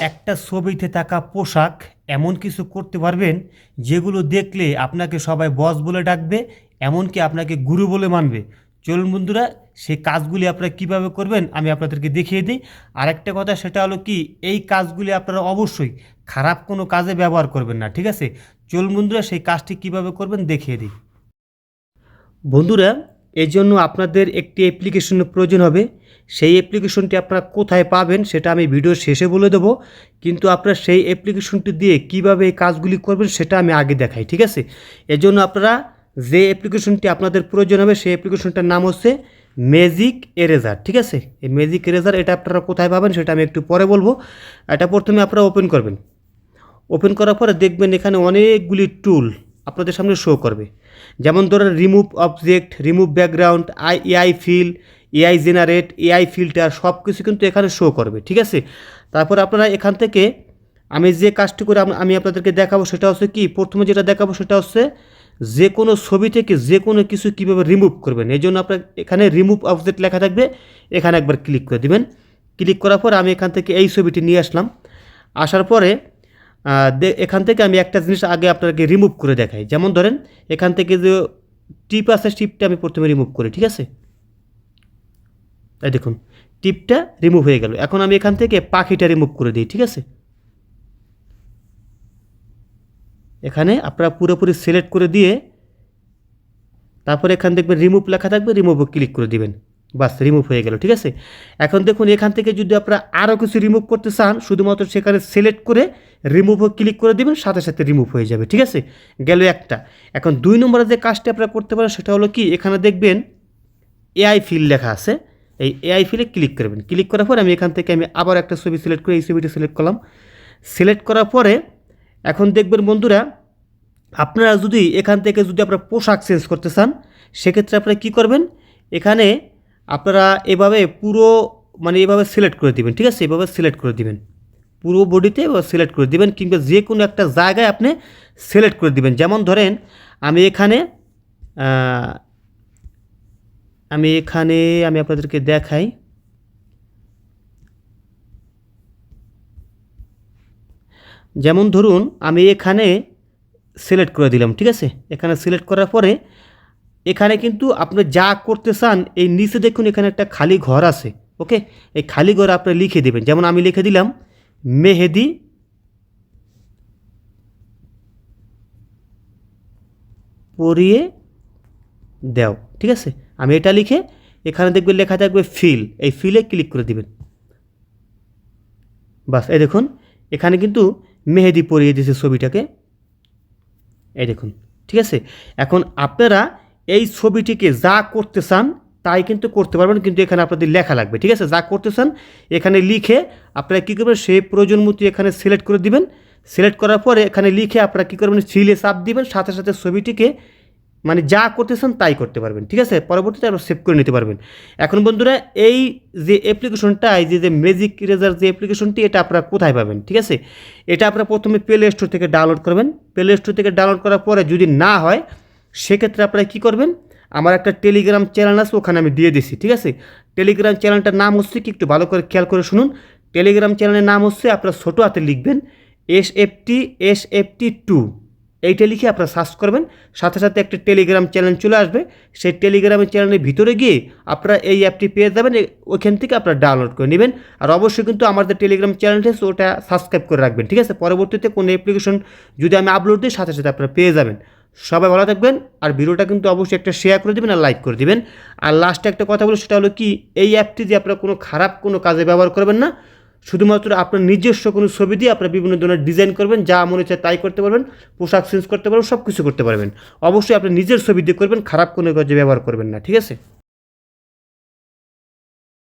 একটা ছবিতে থাকা পোশাক এমন কিছু করতে পারবেন যেগুলো দেখলে আপনাকে সবাই বস বলে ডাকবে, এমনকি আপনাকে গুরু বলে মানবে। চলুন বন্ধুরা, সেই কাজগুলি আপনারা কীভাবে করবেন আমি আপনাদেরকে দেখিয়ে দিই। আরেকটা কথা সেটা হলো কি, এই কাজগুলি আপনারা অবশ্যই খারাপ কোনো কাজে ব্যবহার করবেন না, ঠিক আছে? চলুন বন্ধুরা, সেই কাজটি কীভাবে করবেন দেখিয়ে দিই। বন্ধুরা এই জন্য আপনাদের একটি অ্যাপ্লিকেশনের প্রয়োজন হবে। সেই অ্যাপ্লিকেশনটি আপনারা কোথায় পাবেন সেটা আমি ভিডিও শেষে বলে দেবো। কিন্তু আপনারা সেই অ্যাপ্লিকেশনটি দিয়ে কীভাবে এই কাজগুলি করবেন সেটা আমি আগে দেখাই, ঠিক আছে? এজন্য আপনারা যে অ্যাপ্লিকেশনটি আপনাদের প্রয়োজন হবে সেই অ্যাপ্লিকেশনটার নাম হচ্ছে ম্যাজিক এরেজার ঠিক আছে? এই ম্যাজিক এরেজার এটা আপনারা কোথায় পাবেন সেটা আমি একটু পরে বলব। এটা প্রথমে আপনারা ওপেন করবেন। ওপেন করার পরে দেখবেন এখানে অনেকগুলি টুল আপনাদের সামনে শো করবে। যেমন ধরেন remove object remove background AI AI fill AI generate AI filter সব কিছু কিন্তু এখানে শো করবে, ঠিক আছে? তারপর আপনারা এখান থেকে আমি যে কাজটি করে আমি আপনাদেরকে দেখাবো সেটা হচ্ছে কি? প্রথমে যেটা দেখাবো সেটা হচ্ছে যে কোনো ছবি থেকে যে কোনো কিছু কীভাবে রিমুভ করবেন। এই জন্য আপনার এখানে রিমুভ অবজেক্ট লেখা থাকবে, এখানে একবার ক্লিক করে দিবেন। ক্লিক করার পর আমি এখান থেকে এই ছবিটি নিয়ে আসলাম। আসার পরে এখান থেকে আমি একটা জিনিস আগে আপনাকে রিমুভ করে দেখাই। যেমন ধরেন, এখান থেকে যে টিপ আছে টিপটা আমি প্রথমে রিমুভ করি, ঠিক আছে? এই দেখুন টিপটা রিমুভ হয়ে গেল। এখন আমি এখান থেকে পাখিটা রিমুভ করে দিই, ঠিক আছে? এখানে আপনারা পুরোপুরি সিলেক্ট করে দিয়ে তারপরে এখান দেখবেন রিমুভ লেখা থাকবে রিমুভও ক্লিক করে দিবেন। বাস রিমুভ হয়ে গেল, ঠিক আছে? এখন দেখুন, এখান থেকে যদি আপনারা আরও কিছু রিমুভ করতে চান, শুধুমাত্র সেখানে সিলেক্ট করে রিমুভও ক্লিক করে দিবেন, সাথে সাথে রিমুভ হয়ে যাবে, ঠিক আছে? গেল একটা। এখন দুই নম্বরে যে কাজটি আপনারা করতে পারেন, সেটা হলো কি, এখানে দেখবেন এআই ফিল লেখা আছে। এই এআই ফিলে ক্লিক করবেন। ক্লিক করার পর আমি এখান থেকে আমি আবার একটা ছবি সিলেক্ট করে, এই ছবিটা সিলেক্ট করলাম। সিলেক্ট করার পরে এখন দেখবেন বন্ধুরা, আপনারা যদি এখান থেকে যদি আপনারা পোশাক চেঞ্জ করতে চান, সেক্ষেত্রে আপনারা কী করবেন? এখানে আপনারা এভাবে পুরো মানে এভাবে সিলেক্ট করে দিবেন, ঠিক আছে? এভাবে সিলেক্ট করে দিবেন। পুরো বডিতে সিলেক্ট করে দিবেন কিংবা যে কোনো একটা জায়গায় আপনি সিলেক্ট করে দিবেন। যেমন ধরেন, আমি এখানে আমি এখানে, আমি আপনাদেরকে দেখাই। যেমন ধরুন, আমি এখানে সিলেক্ট করে দিলাম, ঠিক আছে? এখানে সিলেক্ট করার পরে, এখানে কিন্তু আপনি যা করতে চান, এই নিচে দেখুন এখানে একটা খালি ঘর আছে ওকে এই খালি ঘর আপনি লিখে দেবেন। যেমন আমি লিখে দিলাম মেহেদি, পরিয়ে দাও, ঠিক আছে? আমি এটা লিখে এখানে দেখবে লেখা থাকবে ফিল এই ফিলে ক্লিক করে দিবেন। বাস, এই দেখুন, এখানে কিন্তু মেহেদি পরিয়ে দিয়েছে ছবিটাকে। এই দেখুন, ঠিক আছে? এখন আপনারা এই ছবিটিকে যা করতে চান তাই কিন্তু করতে পারবেন, কিন্তু এখানে আপনাদের লেখা লাগবে, ঠিক আছে? যা করতে চান এখানে লিখে আপনারা কী করবেন, সেই প্রয়োজন মতো এখানে সিলেক্ট করে দিবেন। সিলেক্ট করার পরে এখানে লিখে আপনারা কী করবেন সিলে চাপ দিবেন, সাথে সাথে ছবিটিকে মানে যা করতে চান তাই করতে পারবেন, ঠিক আছে? পরবর্তীতে আপনারা সেভ করে নিতে পারবেন। এখন বন্ধুরা, এই যে অ্যাপ্লিকেশনটা এই যে যে ম্যাজিক ইরেজার যে অ্যাপ্লিকেশনটি এটা আপনারা কোথায় পাবেন, ঠিক আছে? এটা আপনারা প্রথমে প্লে স্টোর থেকে ডাউনলোড করবেন। প্লে স্টোর থেকে ডাউনলোড করার পরে যদি না হয়, সেক্ষেত্রে আপনারা কী করবেন আমার একটা টেলিগ্রাম চ্যানেল আছে, ওখানে আমি দিয়ে দিছি, ঠিক আছে? টেলিগ্রাম চ্যানেলটার নাম হচ্ছে কি, একটু ভালো করে খেয়াল করে শুনুন। টেলিগ্রাম চ্যানেলের নাম হচ্ছে, আপনারা ছোটো হাতে লিখবেন S F T S F T two এইটা লিখে আপনারা সার্চ করবেন, সাথে সাথে একটা টেলিগ্রাম চ্যানেল চলে আসবে। সেই টেলিগ্রামের চ্যানেলের ভিতরে গিয়ে আপনারা এই অ্যাপটি পেয়ে যাবেন ওইখান থেকে আপনারা ডাউনলোড করে নেবেন। আর অবশ্যই কিন্তু আমাদের টেলিগ্রাম চ্যানেলটা ওটা সাবস্ক্রাইব করে রাখবেন, ঠিক আছে? পরবর্তীতে কোনো অ্যাপ্লিকেশন যদি আমি আপলোড দিই, সাথে সাথে আপনারা পেয়ে যাবেন। সবাই ভালো থাকবেন আর ভিডিওটা কিন্তু অবশ্যই একটা শেয়ার করে দেবেন আর লাইক করে দেবেন। আর লাস্টে একটা কথা বলো, সেটা হলো কি, এই অ্যাপটি যে আপনারা কোনো খারাপ কোনো কাজে ব্যবহার করবেন না, শুধুমাত্র আপনার নিজস্ব কোনো ছবি দিয়ে আপনার বিভিন্ন ধরনের ডিজাইন করবেন, যা মনে হচ্ছে তাই করতে পারবেন, পোশাক চেঞ্জ করতে পারবেন সব কিছু করতে পারবেন। অবশ্যই আপনি নিজের ছবি দিয়ে করবেন, খারাপ কোনো কাজে ব্যবহার করবেন না, ঠিক আছে?